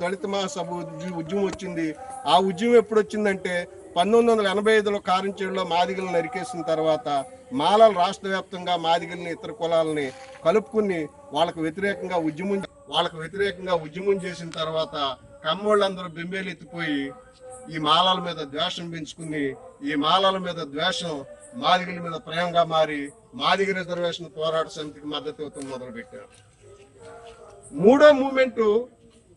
దళిత మహాసభ ఉద్యమం వచ్చింది. ఆ ఉద్యమం ఎప్పుడు వచ్చిందంటే పంతొమ్మిది వందల ఎనభై ఐదులో కారంచేడులో మాదిగలను నరికేసిన తర్వాత మాలలు రాష్ట్ర వ్యాప్తంగా మాదిగల్ని ఇతర కులాలని కలుపుకుని వాళ్ళకు వ్యతిరేకంగా ఉద్యమం వాళ్ళకు వ్యతిరేకంగా ఉద్యమం చేసిన తర్వాత కమ్మోళ్ళందరూ బెంబేలు ఎత్తిపోయి ఈ మాలల మీద ద్వేషం పెంచుకుని ఈ మాలల మీద ద్వేషం మాదిగల మీద ప్రేమగా మారి మాదిగ రిజర్వేషన్ పోరాట సమితికి మద్దతు మొదలుపెట్టారు. మూడో మూమెంటు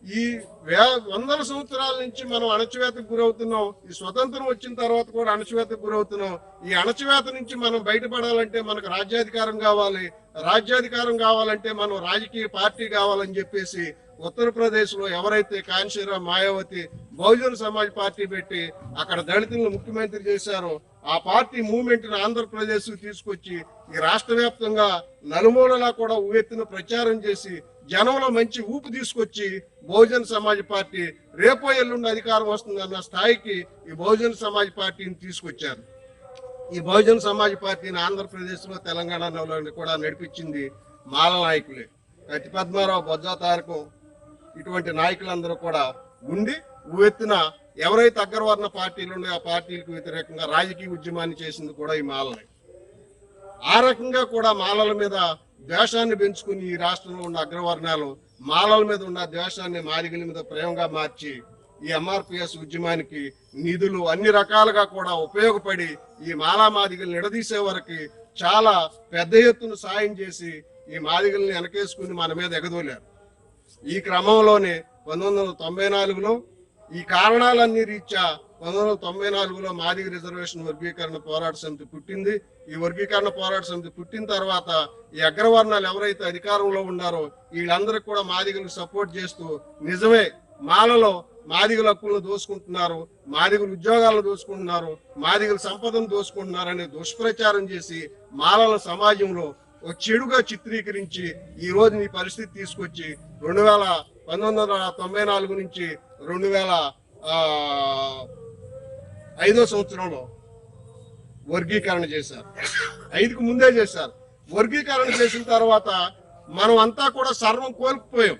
ఈ వే వందల సంవత్సరాల నుంచి మనం అణచివేతకు గురవుతున్నాం. ఈ స్వతంత్రం వచ్చిన తర్వాత కూడా అణచివేతకు గురవుతున్నాం. ఈ అణచివేత నుంచి మనం బయటపడాలంటే మనకు రాజ్యాధికారం కావాలి. రాజ్యాధికారం కావాలంటే మనం రాజకీయ పార్టీ కావాలని చెప్పేసి ఉత్తరప్రదేశ్లో ఎవరైతే కాన్షీరాం మాయావతి బహుజన సమాజ్ పార్టీ పెట్టి అక్కడ దళితులను ముఖ్యమంత్రి చేశారో ఆ పార్టీ మూవ్మెంట్ను ఆంధ్రప్రదేశ్ తీసుకొచ్చి ఈ రాష్ట్ర వ్యాప్తంగా నలుమూలలా కూడా ఉవ్వెత్తున ప్రచారం చేసి జనంలో మంచి ఊపు తీసుకొచ్చి బహుజన సమాజ్ పార్టీ రేపో ఎల్లుండి అధికారం వస్తుందన్న స్థాయికి ఈ బహుజన సమాజ్ పార్టీని తీసుకొచ్చారు. ఈ బహుజన సమాజ్ పార్టీని ఆంధ్రప్రదేశ్లో తెలంగాణలో కూడా నడిపించింది మాల నాయకులే. కత్తి పద్మారావు బొజ్జా తారకం ఇటువంటి నాయకులందరూ కూడా ఉండి ఉవ్వెత్తున ఎవరైతే అగ్రవర్ణ పార్టీలు ఉన్నాయో ఆ పార్టీలకు వ్యతిరేకంగా రాజకీయ ఉద్యమాన్ని చేసింది కూడా ఈ మాలనే ఆ రకంగా కూడా మాలల మీద ద్వేషాన్ని పెంచుకుని ఈ రాష్ట్రంలో ఉన్న అగ్రవర్ణాలు మాలల మీద ఉన్న ద్వేషాన్ని మాదిగల మీద ప్రేమగా మార్చి ఈ ఎంఆర్పిఎస్ ఉద్యమానికి నిధులు అన్ని రకాలుగా కూడా ఉపయోగపడి ఈ మాలా మాదిగలు నిడదీసే వరకు చాలా పెద్ద ఎత్తున సాయం చేసి ఈ మాదిగల్ని వెనకేసుకుని మన మీద ఎగదోలారు. ఈ క్రమంలోనే పంతొమ్మిది వందల తొంభై నాలుగులో ఈ కారణాలన్నీ రీత్యా పంతొమ్మిది వందల తొంభై నాలుగులో మాదిగ రిజర్వేషన్ వర్గీకరణ పోరాట సమితి పుట్టింది. ఈ వర్గీకరణ పోరాట సమితి పుట్టిన తర్వాత ఈ అగ్రవర్ణాలు ఎవరైతే అధికారంలో ఉన్నారో వీళ్ళందరికీ కూడా మాదిగలకు సపోర్ట్ చేస్తూ నిజమే మాలలో మాదిగల హక్కులను దోసుకుంటున్నారు మాదిగలు ఉద్యోగాలను దోసుకుంటున్నారు మాదిగల సంపదను దోసుకుంటున్నారనే దుష్ప్రచారం చేసి మాలల సమాజంలో ఒక చెడుగా చిత్రీకరించి ఈ రోజు ఈ పరిస్థితి తీసుకొచ్చి రెండు వేల పంతొమ్మిది వందల తొంభై నాలుగు నుంచి రెండు వేల ఐదో సంవత్సరంలో వర్గీకరణ చేశారు. ఐదుకు ముందే చేశారు. వర్గీకరణ చేసిన తర్వాత మనం అంతా కూడా సర్వం కోల్పోయాం.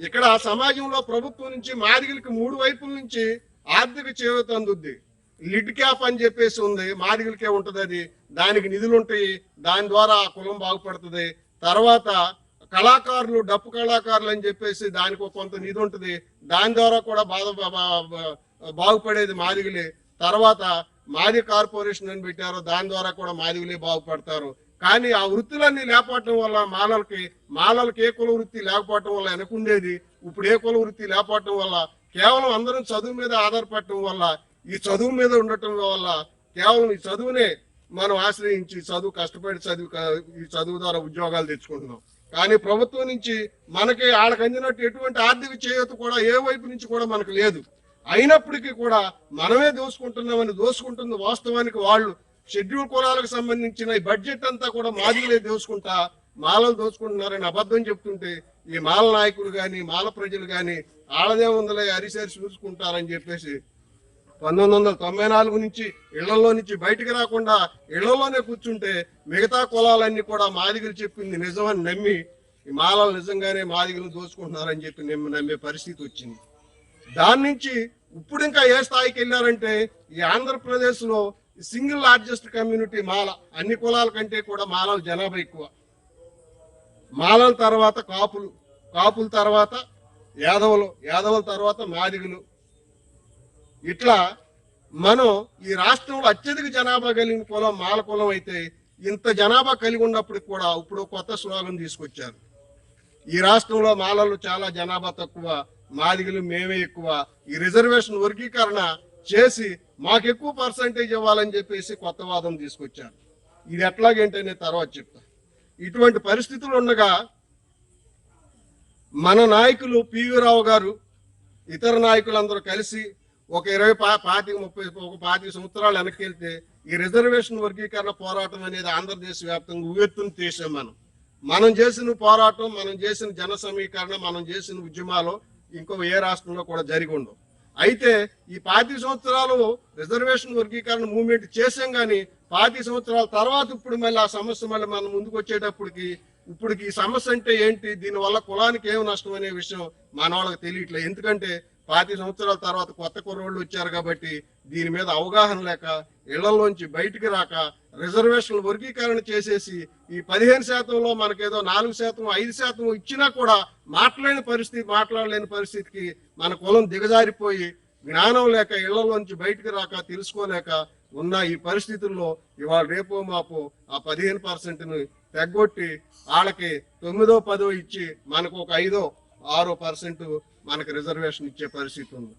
ఇక్కడ సమాజంలో ప్రభుత్వం నుంచి మాదిగలకి మూడు వైపుల నుంచి ఆర్థిక చేయూత అందుద్ది. లిడ్ క్యాప్ అని చెప్పేసి ఉంది. మాదిగలకే ఉంటుంది అది. దానికి నిధులు ఉంటాయి. దాని ద్వారా ఆ కులం బాగుపడుతుంది. తర్వాత కళాకారులు డప్పు కళాకారులు అని చెప్పేసి దానికి ఒక కొంత నిధి ఉంటుంది. దాని ద్వారా కూడా బాధ బా- బా- బాగుపడేది మాదిగలే. తర్వాత మాది కార్పొరేషన్ అని పెట్టారు దాని ద్వారా కూడా మాదివులే బాగుపడతారు. కానీ ఆ వృత్తులన్నీ లేకపోవటం వల్ల మాలలకి మాలలకి ఏ కుల వృత్తి లేకపోవటం వల్ల వెనకుండేది ఇప్పుడు ఏ కుల వృత్తి లేకపోవటం వల్ల కేవలం అందరం చదువు మీద ఆధారపడటం వల్ల ఈ చదువు మీద ఉండటం వల్ల కేవలం ఈ చదువునే మనం ఆశ్రయించి చదువు కష్టపడి చదువు ఈ చదువు ద్వారా ఉద్యోగాలు తెచ్చుకుంటున్నాం. కానీ ప్రభుత్వం నుంచి మనకి వాళ్ళకి అందినట్టు ఎటువంటి ఆర్థిక చేయత కూడా ఏ వైపు నుంచి కూడా మనకు లేదు. అయినప్పటికీ కూడా మనమే దోసుకుంటున్నామని దోసుకుంటుంది వాస్తవానికి వాళ్ళు షెడ్యూల్ కులాలకు సంబంధించిన ఈ బడ్జెట్ అంతా కూడా మాదిలే దోసుకుంటా మాలలు దోచుకుంటున్నారని అబద్ధం చెప్తుంటే ఈ మాల నాయకులు కానీ మాల ప్రజలు కానీ ఆడదే ఉందలే అరిసేరి చూసుకుంటారని చెప్పేసి పంతొమ్మిది వందల తొంభై నాలుగు నుంచి ఇళ్ళలో నుంచి బయటికి రాకుండా ఇళ్ళలోనే కూర్చుంటే మిగతా కులాలన్నీ కూడా మాదిగలు చెప్పింది నిజమని నమ్మి ఈ మాలలు నిజంగానే మాదిగలు దోచుకుంటున్నారని చెప్పి నమ్మి నమ్మే పరిస్థితి వచ్చింది. దాని నుంచి ఇప్పుడు ఇంకా ఏ స్థాయికి వెళ్ళారంటే ఈ ఆంధ్రప్రదేశ్లో సింగిల్ లార్జెస్ట్ కమ్యూనిటీ మాల అన్ని కులాల కంటే కూడా మాలల జనాభా ఎక్కువ. మాలల తర్వాత కాపులు కాపుల తర్వాత యాదవులు యాదవుల తర్వాత మాదిగులు. ఇట్లా మనం ఈ రాష్ట్రంలో అత్యధిక జనాభా కలిగిన కులం మాల కులం అయితే ఇంత జనాభా కలిగి ఉన్నప్పటికి కూడా ఇప్పుడు కొత్త స్లోగన్ తీసుకొచ్చారు. ఈ రాష్ట్రంలో మాలలు చాలా జనాభా తక్కువ మాదిగలు మేమే ఎక్కువ. ఈ రిజర్వేషన్ వర్గీకరణ చేసి మాకు ఎక్కువ పర్సంటేజ్ ఇవ్వాలని చెప్పేసి కొత్త వాదం తీసుకొచ్చారు. ఇది ఎట్లాగేంటి నేను తర్వాత చెప్తా. ఇటువంటి పరిస్థితులు ఉండగా మన నాయకులు పివి రావు గారు ఇతర నాయకులందరూ కలిసి ఒక ఇరవై పా పాతిక ముప్పై ఒక పాతిక సంవత్సరాలు వెనక్కి వెళ్తే ఈ రిజర్వేషన్ వర్గీకరణ పోరాటం అనేది ఆంధ్రదేశ వ్యాప్తంగా ఉగెత్తుని తీసాం మనం. మనం చేసిన పోరాటం మనం చేసిన జన సమీకరణ మనం చేసిన ఉద్యమాలు ఇంకో ఏ రాష్ట్రంలో కూడా జరిగి ఉండవు. అయితే ఈ పాతి సంవత్సరాలు రిజర్వేషన్ వర్గీకరణ మూవ్మెంట్ చేసాం కానీ పాతి సంవత్సరాల తర్వాత ఇప్పుడు మళ్ళీ ఆ సమస్య మళ్ళీ మనం ముందుకు వచ్చేటప్పటికి ఇప్పుడు ఈ సమస్య అంటే ఏంటి? దీని వల్ల కులానికి ఏం నష్టం అనే విషయం మన వాళ్ళకి తెలియట్లేదు. ఎందుకంటే పాతి సంవత్సరాల తర్వాత కొత్త కుర్రోళ్ళు వచ్చారు కాబట్టి దీని మీద అవగాహన లేక ఇళ్ళలోంచి బయటికి రాక రిజర్వేషన్లు వర్గీకరణ చేసేసి ఈ పదిహేను శాతంలో మనకేదో నాలుగు శాతం ఐదు శాతం ఇచ్చినా కూడా మాట్లాడలేని పరిస్థితి మాట్లాడలేని పరిస్థితికి మన కులం దిగజారిపోయి జ్ఞానం లేక ఇళ్ళలోంచి బయటికి రాక తెలుసుకోలేక ఉన్న ఈ పరిస్థితుల్లో ఇవాళ రేపో మాపో ఆ పదిహేను పర్సెంట్ని తెగొట్టి వాళ్ళకి తొమ్మిదో పదో ఇచ్చి మనకు ఒక ఐదో ఆరో పర్సెంట్ మనకు రిజర్వేషన్ ఇచ్చే పరిస్థితి ఉంది.